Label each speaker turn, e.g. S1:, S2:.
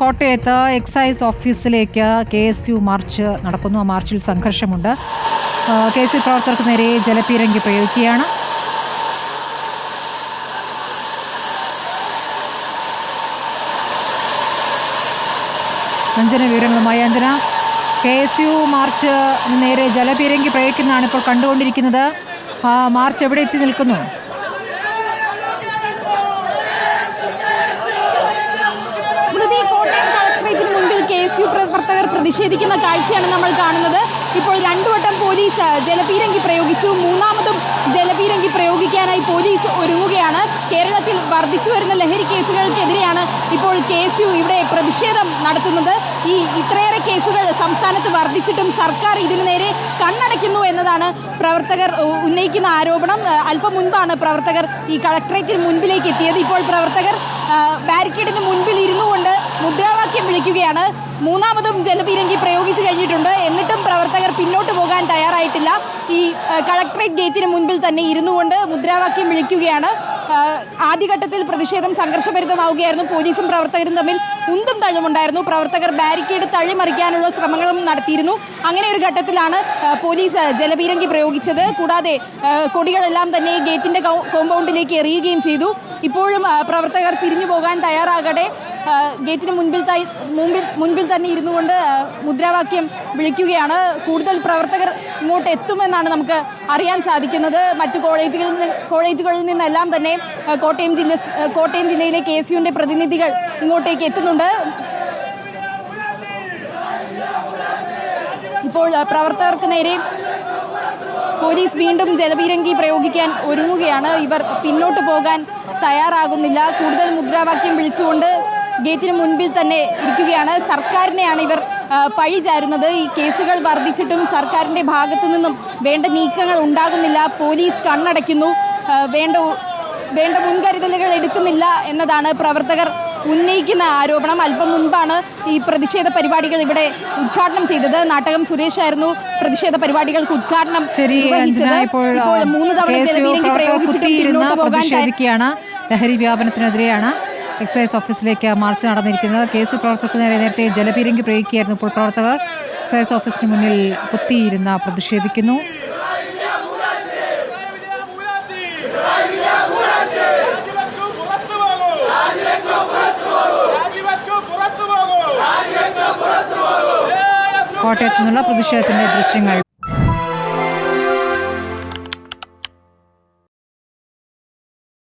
S1: കോട്ടയത്ത് എക്സൈസ് ഓഫീസിലേക്ക് K S U March നടക്കുന്നു. ആ മാർച്ചിൽ സംഘർഷമുണ്ട്. കെ എസ് യു പ്രവർത്തകർക്ക് നേരെ ജലപീരങ്കി പ്രയോഗിക്കുകയാണ്. അഞ്ജന വിവരങ്ങളുമായി Anjana. K S U march നേരെ ജലപീരങ്കി പ്രയോഗിക്കുന്നതാണ് ഇപ്പോൾ കണ്ടുകൊണ്ടിരിക്കുന്നത്. മാർച്ച് എവിടെ എത്തി നിൽക്കുന്നു
S2: സ്മൃതി കോട്ടയം കളക്ടറേറ്റിന് മുൻപിൽ കെ എസ് യു പ്രവർത്തകർ പ്രതിഷേധിക്കുന്ന കാഴ്ചയാണ് നമ്മൾ കാണുന്നത്. ഇപ്പോൾ രണ്ടു വട്ടം പോലീസ് ജലപീരങ്കി പ്രയോഗിച്ചു. മൂന്നാമതും ജലപീരങ്കി പ്രയോഗിക്കാനായി പോലീസ് ഒരുങ്ങുകയാണ്. കേരളത്തിൽ വർദ്ധിച്ചു വരുന്ന ലഹരി കേസുകൾക്കെതിരെയാണ് ഇപ്പോൾ കെ എസ് യു ഇവിടെ പ്രതിഷേധം നടത്തുന്നത്. ഈ ഇത്രയേറെ കേസുകൾ സംസ്ഥാനത്ത് വർദ്ധിച്ചിട്ടും സർക്കാർ ഇതിനു നേരെ കണ്ണടയ്ക്കുന്നു എന്നതാണ് പ്രവർത്തകർ ഉന്നയിക്കുന്ന ആരോപണം. അല്പം മുൻപാണ് പ്രവർത്തകർ ഈ കളക്ടറേറ്റിന് മുൻപിലേക്ക് എത്തിയത്. ഇപ്പോൾ പ്രവർത്തകർ ബാരിക്കേഡിന് മുൻപിൽ ഇരുന്നുകൊണ്ട് മുദ്രാവാക്യം വിളിക്കുകയാണ് മൂന്നാമതും ജലപീരങ്കി പ്രയോഗിച്ചു കഴിഞ്ഞിട്ടുണ്ട്. എന്നിട്ടും പ്രവർത്തകർ പിന്നോട്ട് പോകാൻ തയ്യാറായിട്ടില്ല. ഈ കളക്ടറേറ്റ് ഗേറ്റിന് മുൻപിൽ തന്നെ ഇരുന്നു കൊണ്ട് മുദ്രാവാക്യം വിളിക്കുകയാണ്. ആദ്യഘട്ടത്തിൽ പ്രതിഷേധം സംഘർഷഭരിതമാവുകയായിരുന്നു. പോലീസും പ്രവർത്തകരും തമ്മിൽ ഉന്തും തള്ളുമുണ്ടായിരുന്നു പ്രവർത്തകർ ബാരിക്കേഡ് തള്ളിമറിക്കാനുള്ള ശ്രമങ്ങളും നടത്തിയിരുന്നു. അങ്ങനെ ഒരു ഘട്ടത്തിലാണ് പോലീസ് ജലപീരങ്കി പ്രയോഗിച്ചത്. കൂടാതെ കൊടികളെല്ലാം തന്നെ ഗേറ്റിന്റെ കോമ്പൗണ്ടിലേക്ക് എറിയുകയും ചെയ്തു. ഇപ്പോഴും പ്രവർത്തകർ പിരിഞ്ഞു പോകാൻ തയ്യാറാകട്ടെ. ഗേറ്റിന് മുൻപിൽ മുമ്പിൽ മുൻപിൽ തന്നെ ഇരുന്നു കൊണ്ട് മുദ്രാവാക്യം വിളിക്കുകയാണ്. കൂടുതൽ പ്രവർത്തകർ ഇങ്ങോട്ട് എത്തുമെന്നാണ് നമുക്ക് അറിയാൻ സാധിക്കുന്നത്. മറ്റു കോളേജുകളിൽ നിന്ന് കോളേജുകളിൽ നിന്നെല്ലാം തന്നെ കോട്ടയം ജില്ല കോട്ടയം ജില്ലയിലെ കെ എസ് യുവിന്റെ പ്രതിനിധികൾ ഇങ്ങോട്ടേക്ക് എത്തുന്നുണ്ട്. ഇപ്പോൾ പ്രവർത്തകർക്ക് നേരെ പോലീസ് വീണ്ടും ജലപീരങ്കി പ്രയോഗിക്കാൻ ഒരുങ്ങുകയാണ്. ഇവർ പിന്നോട്ട് പോകാൻ തയ്യാറാകുന്നില്ല. കൂടുതൽ മുദ്രാവാക്യം വിളിച്ചുകൊണ്ട് ഗേറ്റിന് മുൻപിൽ തന്നെ ഇരിക്കുകയാണ്. സർക്കാരിനെയാണ് ഇവർ പഴി ചാരുന്നത്. ഈ കേസുകൾ വർദ്ധിച്ചിട്ടും സർക്കാരിന്റെ ഭാഗത്തു നിന്നും വേണ്ട നീക്കങ്ങൾ ഉണ്ടാകുന്നില്ല. പോലീസ് കണ്ണടയ്ക്കുന്നു. വേണ്ട വേണ്ട മുൻകരുതലുകൾ എടുക്കുന്നില്ല എന്നതാണ് പ്രവർത്തകർ ഉന്നയിക്കുന്ന ആരോപണം. അല്പം മുൻപാണ് ഈ പ്രതിഷേധ പരിപാടികൾ ഇവിടെ ഉദ്ഘാടനം ചെയ്തത്. നാട്ടകം സുരേഷ് ആയിരുന്നു പ്രതിഷേധ പരിപാടികൾക്ക് ഉദ്ഘാടനം.
S1: ഇപ്പോൾ
S2: മൂന്ന് തവണ
S1: കെ എസ് യു
S2: ജലപീരങ്കി പ്രയോഗിച്ചിട്ടും
S1: ലഹരി വ്യാപനത്തിനെതിരെയാണ് എക്സൈസ് ഓഫീസിലേക്ക് മാർച്ച് നടന്നിരിക്കുന്നത്. കെ എസ് യു പ്രവർത്തകർക്ക് നേരെ നേരത്തെ ജലപീരങ്കി പ്രയോഗിക്കുകയായിരുന്നു ഇപ്പോൾ പ്രവർത്തകർ. എക്സൈസ് ഓഫീസിന് മുന്നിൽ കുത്തിയിരുന്ന് പ്രതിഷേധിക്കുന്നു. കോട്ടയത്തു നിന്നുള്ള പ്രതിഷേധത്തിന്റെ ദൃശ്യങ്ങൾ